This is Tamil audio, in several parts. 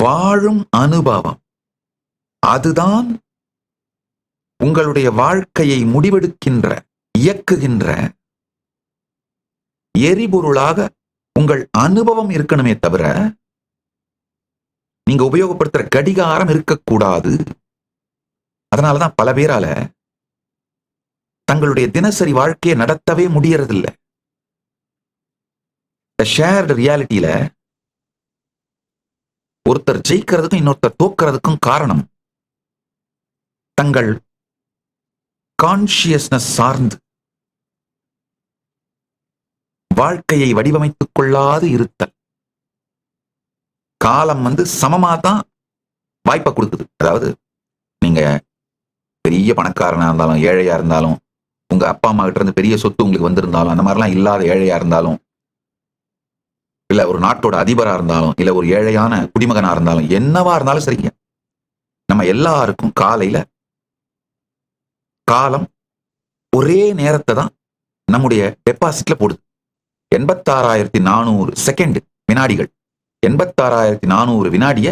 வாழும் அனுபவம். அதுதான் உங்களுடைய வாழ்க்கையை முடிவெடுக்கின்ற இயக்குகின்ற எரிபொருளாக உங்கள் அனுபவம் இருக்கணுமே தவிர நீங்க உபயோகப்படுத்துற கடிகாரம் இருக்கக்கூடாது. அதனாலதான் பல பேரால தங்களுடைய தினசரி வாழ்க்கையை நடத்தவே முடியறதில்ல. ஷேர்டு ரியாலிட்டியில ஒருத்தர் ஜெயிக்கிறதுக்கும் இன்னொருத்தர் தோக்கிறதுக்கும் காரணம் தங்கள் கான்சியஸ்னஸ் சார்ந்து வாழ்க்கையை வடிவமைத்துக் கொள்ளாது இருத்தல். காலம் வந்து சமமா தான் வாய்ப்பை கொடுக்குது. அதாவது நீங்க பெரிய பணக்காரனா இருந்தாலும் ஏழையா இருந்தாலும் உங்க அப்பா அம்மா கிட்ட இருந்து பெரிய சொத்து உங்களுக்கு வந்திருந்தாலும் அந்த மாதிரிலாம் இல்லாத ஏழையா இருந்தாலும் இல்ல ஒரு நாட்டோட அதிபரா இருந்தாலும் இல்ல ஒரு ஏழையான குடிமகனா இருந்தாலும் என்னவா இருந்தாலும் சரிங்க நம்ம எல்லாருக்கும் காலையில காலம் ஒரே நேரத்தை தான் நம்முடைய டெபாசிட்ல போடுது. எண்பத்தாறாயிரத்தி நானூறு செகண்ட் வினாடிகள். எண்பத்தாறாயிரத்தி நானூறு வினாடிய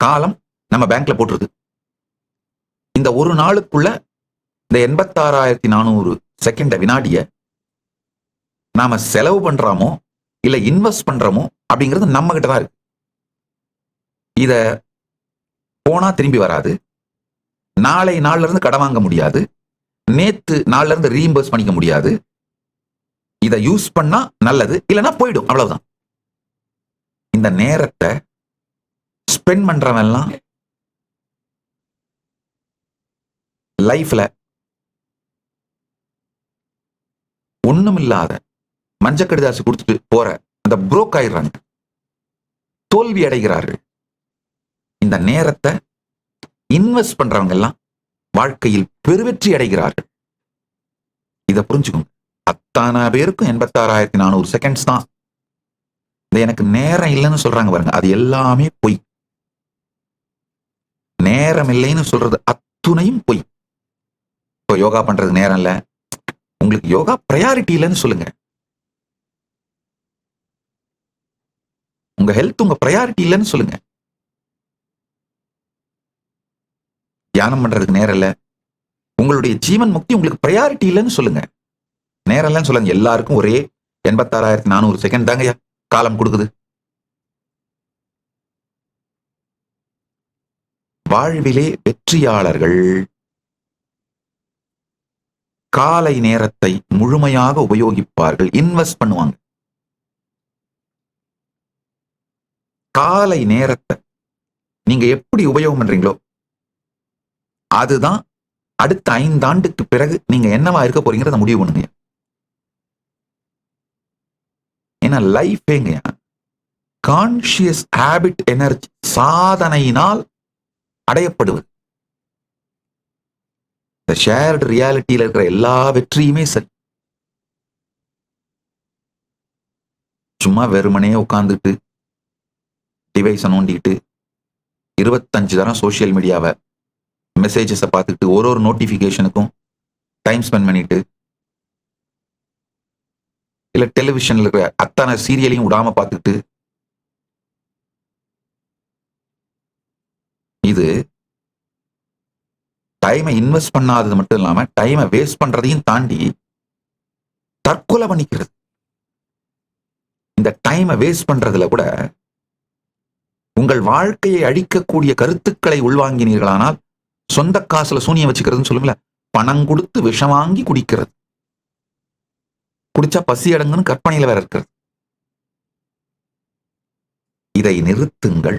காலம் நம்ம பேங்க்ல போட்டுருது இந்த ஒரு நாளுக்குள்ள இந்த எண்பத்தாறாயிரத்தி நானூறு செகண்ட வினாடிய நாம செலவு பண்றோமோ இல்ல இன்வெஸ்ட் பண்றோமோ அப்படிங்கிறது நம்ம கிட்ட தான் இருக்கு. இத போனா திரும்பி வராது. நாளை நாள்ல இருந்து கடன் வாங்க முடியாது. நேத்து நாள்ல இருந்து ரீஇம்பர்ஸ் பண்ணிக்க முடியாது. இதை யூஸ் பண்ணா நல்லது இல்லைன்னா போயிடும் அவ்வளவுதான். இந்த நேரத்தை ஸ்பெண்ட் பண்றவன் எல்லாம் லைஃப்ல ஒண்ணுமில்லாத மஞ்ச கடிதாசு கொடுத்துட்டு போற அந்த புரோக் ஆயிடுறாங்க. தோல்வி அடைகிறார்கள். இந்த நேரத்தை இன்வெஸ்ட் பண்றவங்க எல்லாம் வாழ்க்கையில் பெருவெற்றி அடைகிறார்கள். இதை புரிஞ்சுக்கோங்க. அத்தான பேருக்கும் எண்பத்தாறாயிரத்தி நானூறு செகண்ட்ஸ் தான். இந்த எனக்கு நேரம் இல்லைன்னு சொல்றாங்க பாருங்க. அது எல்லாமே பொய். நேரம் இல்லைன்னு சொல்றது அத்துணையும் பொய். இப்போ யோகா பண்றது நேரம் இல்ல. உங்களுக்கு யோகா ப்ரையாரிட்டி இல்லைன்னு சொல்லுங்க. உங்க ஹெல்த் உங்க ப்ரையாரிட்டி இல்லைன்னு சொல்லுங்க. தியானம் பண்றதுக்கு நேரம் இல்லை. உங்களுடைய ஜீவன் முக்தி உங்களுக்கு ப்ரையாரிட்டி இல்லைன்னு சொல்லுங்க. நேரம் இல்லைன்னு சொல்லுங்க. எல்லாருக்கும் ஒரே எண்பத்தாறாயிரத்தி நானூறு செகண்ட் தாங்கய்யா காலம் கொடுக்குது. வாழ்விலே வெற்றியாளர்கள். காலை நேரத்தை முழுமையாக உபயோகிப்பார்கள். இன்வெஸ்ட் பண்ணுவாங்க. காலை நேரத்தை நீங்க எப்படி உபயோகம் பண்றீங்களோ அதுதான் அடுத்த ஐந்தாண்டுக்கு பிறகு நீங்க என்னவா இருக்க போறீங்கிறத முடிவு பண்ணுங்க. ஏன்னா லைஃபேங்க கான்சியஸ் ஹேபிட் எனர்ஜி சாதனையினால் அடையப்படுவது. இந்த ஷேர்டு ரியாலிட்டியில இருக்கிற எல்லா வெற்றியுமே சரி. சும்மா வெறுமனே உட்காந்துட்டு டிவைஸை நோண்டிக்கிட்டு இருபத்தஞ்சு தரம் சோஷியல் மீடியாவை மெசேஜஸை பார்த்துக்கிட்டு ஒரு ஒரு நோட்டிஃபிகேஷனுக்கும் டைம் ஸ்பெண்ட் பண்ணிட்டு இல்லை டெலிவிஷனில் இருக்கிற அத்தனை சீரியலையும் விடாமல் பார்த்துக்கிட்டு இது டைமை இன்வெஸ்ட் பண்ணாதது மட்டும் இல்லாம டைமை வேஸ்ட் பண்றதையும் தாண்டி தற்கொலை பண்ணிக்கிறது. இந்த டைமை வேஸ்ட் பண்றதுல கூட உங்கள் வாழ்க்கையை அழிக்கக்கூடிய கருத்துக்களை உள்வாங்கினீர்களானால் சொந்த காசுல சூனியம் வச்சுக்கிறதுன்னு சொல்லுங்கள பணம் கொடுத்து விஷம் வாங்கி குடிக்கிறது. குடிச்சா பசி அடங்குன்னு கற்பனையில வேற இருக்கிறது. இதை நிறுத்துங்கள்.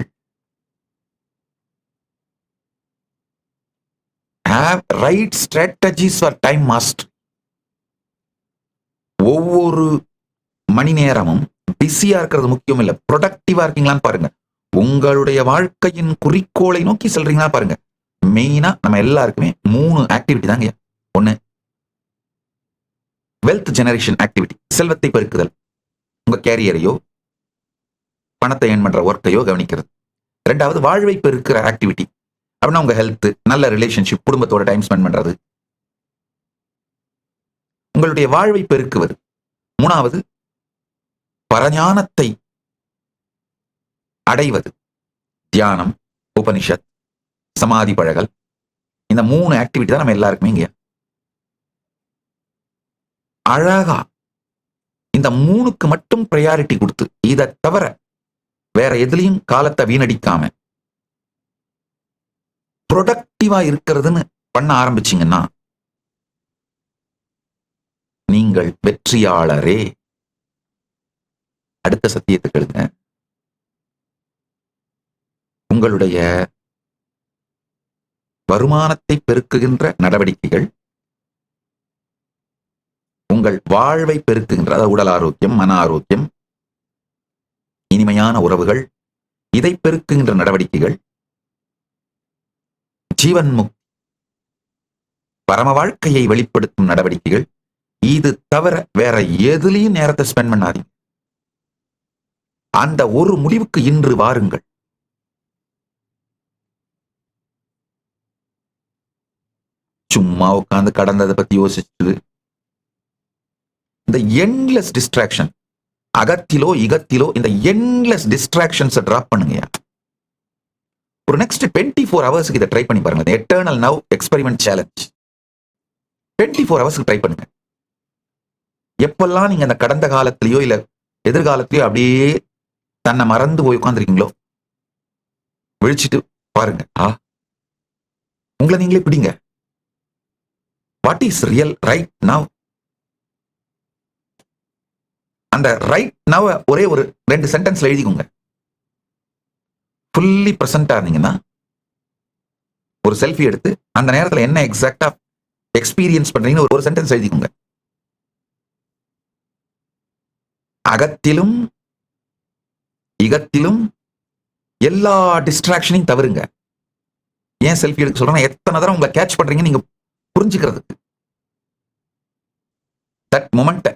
Have right strategies for time mast ஒவ்வொரு மணி நேரமும் பிஸியா இருக்கிறது முக்கியம் இல்லை ப்ரொடக்டிவா இருக்கீங்களான்னு பாருங்க. உங்களுடைய வாழ்க்கையின் குறிக்கோளை நோக்கி செல்றீங்களா பாருங்க. மெயினா நம்ம எல்லாருக்குமே மூணு ஆக்டிவிட்டி தாங்க. ஒண்ணு வெல்த் ஜெனரேஷன் ஆக்டிவிட்டி செல்வத்தை பெருக்குதல். உங்க கேரியரையோ பணத்தை ஏன் பண்ற ஒர்க்கையோ கவனிக்கிறது. ரெண்டாவது வாழ்வை பெருக்கிற ஆக்டிவிட்டி அப்படின்னா உங்க ஹெல்த் நல்ல ரிலேஷன்ஷிப் குடும்பத்தோட டைம் ஸ்பெண்ட் பண்றது. உங்களுடைய வாழ்வை பெருக்குவது. மூணாவது பரஞானத்தை அடைவது. தியானம் உபனிஷத் சமாதி பழகல் இந்த மூணு ஆக்டிவிட்டி தான் நம்ம எல்லாருக்குமே இங்கே. அழகா இந்த மூணுக்கு மட்டும் ப்ரையாரிட்டி கொடுத்து இதை தவிர வேற எதுலயும் காலத்தை வீணடிக்காம ப்ரொடக்டிவா இருக்கிறதுன்னு பண்ண ஆரம்பிச்சீங்கன்னா நீங்கள் வெற்றியாளரே. அடுத்த சத்தியத்தை கேளுங்க. உங்களுடைய வருமானத்தை பெருக்குகின்ற நடவடிக்கைகள் உங்கள் வாழ்வை பெருக்குகின்ற அதாவது உடல் ஆரோக்கியம் மன ஆரோக்கியம் இனிமையான உறவுகள் இதை பெருக்குகின்ற நடவடிக்கைகள் ஜீவன் முக்தி பரம வாழ்க்கையை வெளிப்படுத்தும் நடவடிக்கைகள் இது தவிர வேற எதுலயும் நேரத்தை ஸ்பெண்ட் பண்ணாதீங்க. அந்த ஒரு முடிவுக்கு இன்று வாருங்கள். சும்மா உட்காந்து கடந்ததை பத்தி யோசிச்சது. இந்த எண்ட்லெஸ் டிஸ்ட்ராக்ஷன் அகத்திலோ இகத்திலோ இந்த என்லெஸ் டிஸ்ட்ராக்ஷன்ஸை டிராப் பண்ணுங்கயா ஒரு நெக்ஸ்ட் டுவெண்ட்டி ஃபோர் ஹவர்ஸ்க்கு இதை ட்ரை பண்ணி பாருங்க. Eternal now experiment challenge twenty four ஹவர்ஸ்க்கு ட்ரை பண்ணுங்க. எப்பெல்லாம் நீங்க அந்த கடந்த காலத்திலயோ இல்ல எதிர்காலத்திலயோ அப்படியே தன்னை மறந்து போய் உட்காந்துருக்கீங்களோ விழிச்சிட்டு பாருங்க. ஆ? உங்களை நீங்களே பிடிங்க. What is real right now அந்த ரைட் நவ ஒரே ஒரு ரெண்டு சென்டென்ஸ்ல எழுதிக்கோங்க. ஃபுல்லி ப்ரெசண்டா இருந்தீங்கன்னா ஒரு செல்ஃபி எடுத்து அந்த நேரத்துல என்ன எக்ஸாக்டா எக்ஸ்பீரியன்ஸ் பண்றீங்கன்னு ஒரு- ஒரு சென்டென்ஸ் எழுதிக்கோங்க. அகத்திலும் இகத்திலும் எல்லா டிஸ்ட்ராக்ஷனையும் தவிருங்க ஏன் செல்ஃபி எடுக்க சொல்றேன்னா எத்தனை தடவை உங்களை கேட்ச் பண்றீங்க நீங்க புரிஞ்சுக்கிறதுக்கு. தட் மொமெண்ட்டை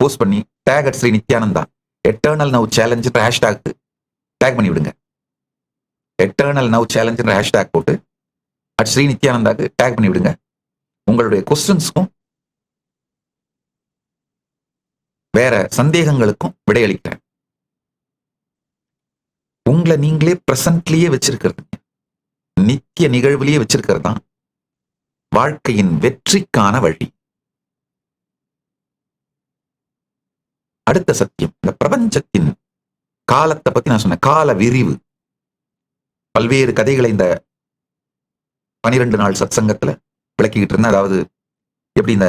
போஸ்ட் பண்ணி tag at Sri Nithyananda eternal now challenge hashtag tag பண்ணி விடுங்க. எட்டர்னல் நவ் சேலஞ்சுன்ற ஹேஷ்டாக் போட்டு அட் ஸ்ரீ நித்யானந்தாக்கு டேக் பண்ணி விடுங்க. உங்களுடைய கொஸ்டின்ஸ்க்கும் வேற சந்தேகங்களுக்கும் விடையளிக்கிறேன். உங்களை நீங்களே பிரசன்ட்லயே வச்சிருக்கிறது நித்திய நிகழ்வுலேயே வச்சிருக்கிறது தான் வாழ்க்கையின் வெற்றிக்கான வழி. அடுத்த சத்தியம் இந்த பிரபஞ்சத்தின் காலத்தை பத்தி நான் சொன்ன கால விரிவு. பல்வேறு கதைகளை இந்த பனிரெண்டு நாள் சத்சங்கத்துல விளக்கிக்கிட்டு இருந்தேன். அதாவது எப்படி இந்த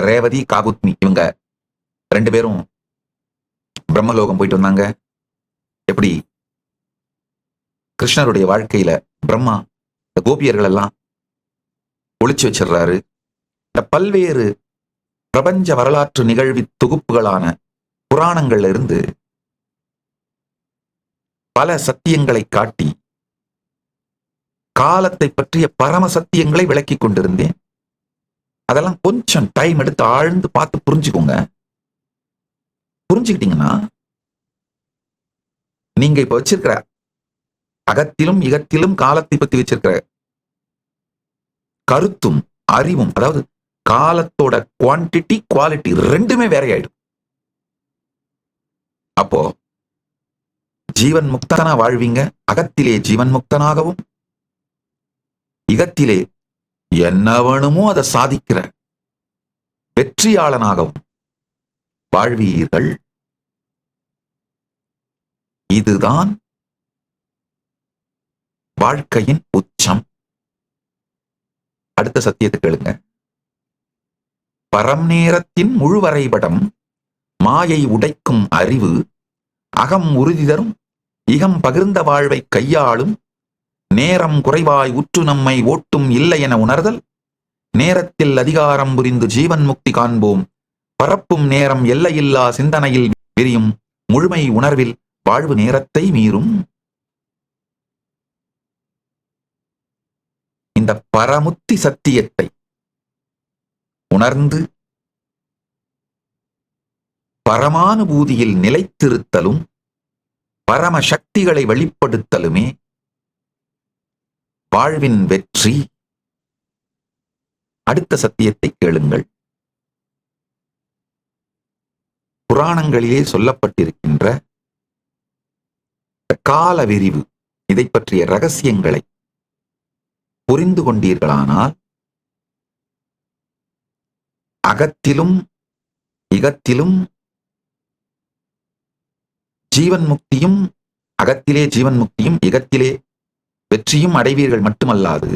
ரேவதி காகுத்மி இவங்க ரெண்டு பேரும் பிரம்மலோகம் போயிட்டு வந்தாங்க. எப்படி கிருஷ்ணருடைய வாழ்க்கையில பிரம்மா இந்த கோபியர்கள் எல்லாம் ஒளிச்சு வச்சிடுறாரு இந்த பல்வேறு பிரபஞ்ச வரலாற்று நிகழ்வி தொகுப்புகளான புராணங்கள்ல இருந்து பல சத்தியங்களை காட்டி காலத்தை பற்றிய பரம சத்தியங்களை விளக்கி கொண்டிருந்தேன். அதெல்லாம் கொஞ்சம் டைம் எடுத்து ஆழ்ந்து பார்த்து புரிஞ்சுக்கோங்க. புரிஞ்சுக்கிட்டீங்கன்னா நீங்க இப்ப வச்சிருக்கிற அகத்திலும் இகத்திலும் காலத்தை பத்தி வச்சிருக்கிற கருத்தும் அறிவும் அதாவது காலத்தோட குவான்டிட்டி குவாலிட்டி ரெண்டுமே வேறையாயிடும். அப்போ ஜீவன் முக்தனா வாழ்வீங்க அகத்திலே ஜீவன் முக்தனாகவும் இகத்திலே என்ன வேணுமோ அதை சாதிக்கிற வெற்றியாளனாகவும் வாழ்வீர்கள். இதுதான் வாழ்க்கையின் உச்சம். அடுத்த சத்தியத்தை கேளுங்க. பரம் நேரத்தின் முழு வரைபடம் மாயை உடைக்கும் அறிவு அகம் உறுதி தரும் இகம் பகிர்ந்த வாழ்வை கையாளும் நேரம் குறைவாய் உற்று நம்மை ஓட்டும் இல்லை என உணர்தல் நேரத்தில் அதிகாரம் புரிந்து ஜீவன் முக்தி காண்போம் பரப்பும் நேரம் எல்லையில்லா சிந்தனையில் விரியும் முழுமை உணர்வில் வாழ்வு நேரத்தை மீறும். இந்த பரமுத்தி சத்தியத்தை உணர்ந்து பரமானுபூதியில் நிலைத்திருத்தலும் பரம சக்திகளை வெளிப்படுத்தலுமே வாழ்வின் வெற்றி. அடுத்த சத்தியத்தை கேளுங்கள். புராணங்களிலே சொல்லப்பட்டிருக்கின்ற கால விரிவு இதை பற்றிய ரகசியங்களை புரிந்து கொண்டீர்களானால் அகத்திலும் இகத்திலும் ஜீவன் முக்தியும் அகத்திலே ஜீவன் முக்தியும் இகத்திலே வெற்றியும் அடைவீர்கள் மட்டுமல்லாது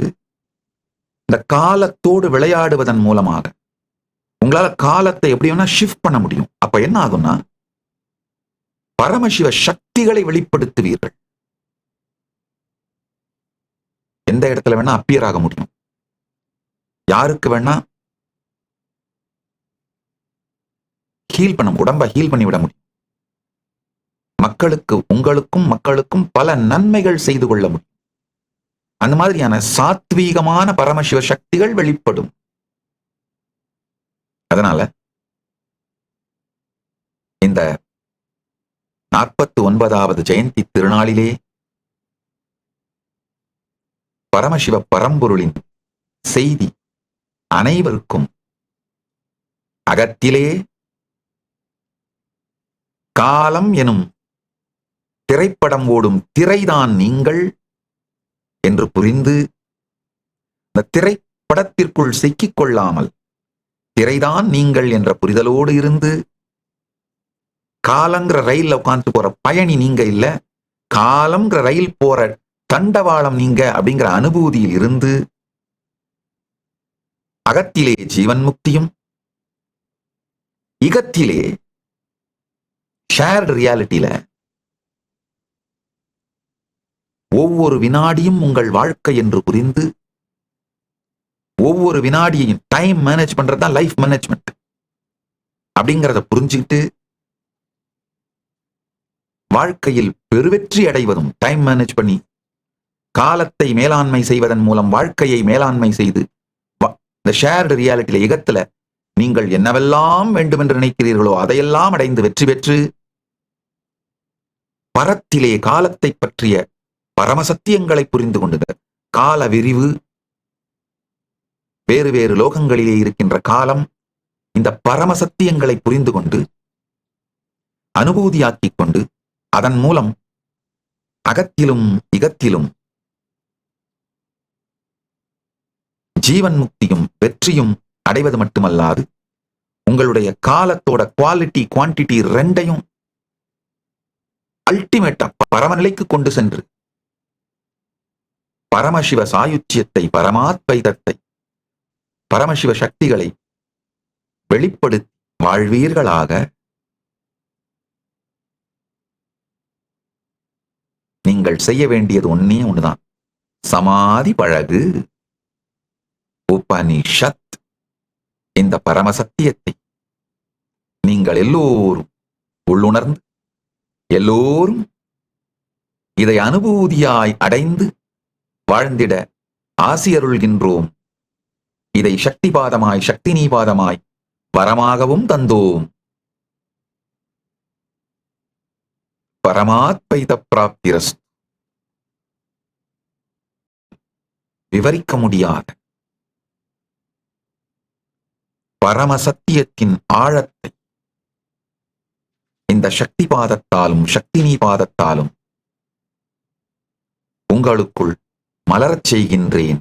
இந்த காலத்தோடு விளையாடுவதன் மூலமாக உங்களால காலத்தை எப்படி வேணா ஷிஃப்ட் பண்ண முடியும். அப்ப என்ன ஆகும்னா பரமசிவ சக்திகளை வெளிப்படுத்துவீர்கள். எந்த இடத்துல வேணா அப்பியர் ஆக முடியும். யாருக்கு வேணா ஹீல் பண்ண உடம்ப ஹீல் பண்ணி விட முடியும். மக்களுக்கு உங்களுக்கும் மக்களுக்கும் பல நன்மைகள் செய்து கொள்ள முடியும். அந்த மாதிரியான சாத்வீகமான பரமசிவ சக்திகள் வெளிப்படும். அதனால இந்த நாற்பத்தி ஒன்பதாவது ஜெயந்தி திருநாளிலே பரமசிவ பரம்பொருளின் செய்தி அனைவருக்கும் அகத்திலே காலம் எனும் திரைப்படம் ஓடும் திரைதான் நீங்கள் என்று புரிந்து இந்த திரைப்படத்திற்குள் சிக்கிக் கொள்ளாமல் திரைதான் நீங்கள் என்ற புரிதலோடு இருந்து காலங்கிற ரயில்ல உட்கார்ந்து போற பயணி நீங்க இல்ல காலங்கிற ரயில் போற தண்டவாளம் நீங்க அப்படிங்கிற அனுபூதியில் இருந்து அகத்திலே ஜீவன் முக்தியும் இகத்திலே ஷேர்டு ரியாலிட்டியில ஒவ்வொரு வினாடியும் உங்கள் வாழ்க்கை என்று புரிந்து ஒவ்வொரு வினாடியையும் டைம் மேனேஜ் பண்றது தான் லைஃப் மேனேஜ்மெண்ட் அப்படிங்கிறத புரிஞ்சுக்கிட்டு வாழ்க்கையில் பெருவெற்றி அடைவதும் டைம் மேனேஜ் பண்ணி காலத்தை மேலாண்மை செய்வதன் மூலம் வாழ்க்கையை மேலாண்மை செய்து இந்த ஷேர்டு ரியாலிட்டியில இகத்துல நீங்கள் என்னவெல்லாம் வேண்டும் என்று நினைக்கிறீர்களோ அதையெல்லாம் அடைந்து வெற்றி பெற்று பரத்திலே காலத்தை பற்றிய பரமசத்தியங்களை புரிந்து கொண்டது கால விரிவு வேறு வேறு லோகங்களிலே இருக்கின்ற காலம் இந்த பரமசத்தியங்களை புரிந்து கொண்டு அனுபூதியாக்கிக் கொண்டு அதன் மூலம் அகத்திலும் இகத்திலும் ஜீவன் முக்தியும் வெற்றியும் அடைவது மட்டுமல்லாது உங்களுடைய காலத்தோட குவாலிட்டி குவான்டிட்டி ரெண்டையும் அல்டிமேட்டா பரமநிலைக்கு கொண்டு சென்று பரமசிவ சாயுச்சியத்தை பரமாத்வைதத்தை பரமசிவ சக்திகளை வெளிப்படுத்தி வாழ்வீர்களாக நீங்கள் செய்ய வேண்டியது ஒன்னே ஒண்ணுதான். சமாதி பழகு. உபனிஷத். இந்த பரமசத்தியத்தை நீங்கள் எல்லோரும் உள்ளுணர்ந்து எல்லோரும் இதை அனுபூதியாய் அடைந்து வாழ்ந்திட ஆசியருள்கின்றோம். இதை சக்திபாதமாய் சக்தி நீபாதமாய் வரமாகவும் தந்தோம். பரமாத்வைத பிராப்திரஸ் விவரிக்க முடியாத பரமசத்தியத்தின் ஆழத்தை இந்த சக்தி பாதத்தாலும் சக்தினி பாதத்தாலும் உங்களுக்குள் மலரச் செய்கின்றேன்.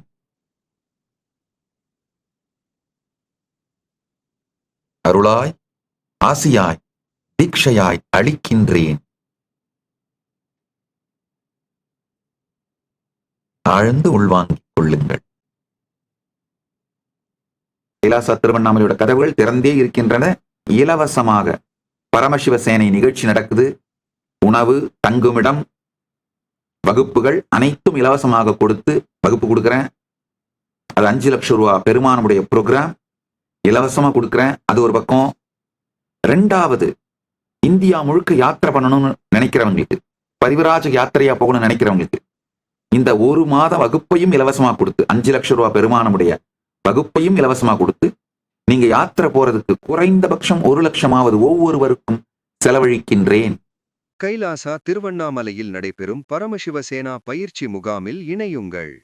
அருளாய் ஆசியாய் தீட்சையாய் அளிக்கின்றேன். ஆழ்ந்து உள்வாங்கிக் கொள்ளுங்கள். கைலாசா திருவண்ணாமலையோட கதவுகள் திறந்தே இருக்கின்றன. இலவசமாக பரமசிவ சேனை நிகழ்ச்சி நடக்குது. உணவு தங்குமிடம் வகுப்புகள் அனைத்தும் இலவசமாக கொடுத்து வகுப்பு கொடுக்குறேன். அது அஞ்சு லட்சம் ரூபா பெருமானுடைய ப்ரோக்ராம் இலவசமா கொடுக்குறேன். அது ஒரு பக்கம். ரெண்டாவது இந்தியா முழுக்க யாத்திரை பண்ணணும்னு நினைக்கிறவங்களுக்கு பரிவராஜ யாத்திரையா போகணும்னு நினைக்கிறவங்களுக்கு இந்த ஒரு மாத வகுப்பையும் இலவசமா கொடுத்து அஞ்சு லட்சம் ரூபா பெருமானமுடைய வகுப்பையும் இலவசமா கொடுத்து நீங்க யாத்திரை போறதுக்கு குறைந்தபட்சம் ஒரு லட்சமாவது ஒவ்வொருவருக்கும் செலவழிக்கின்றேன். கைலாசா திருவண்ணாமலையில் நடைபெறும் பரமசிவசேனா பயிற்சி முகாமில் இணையுங்கள்.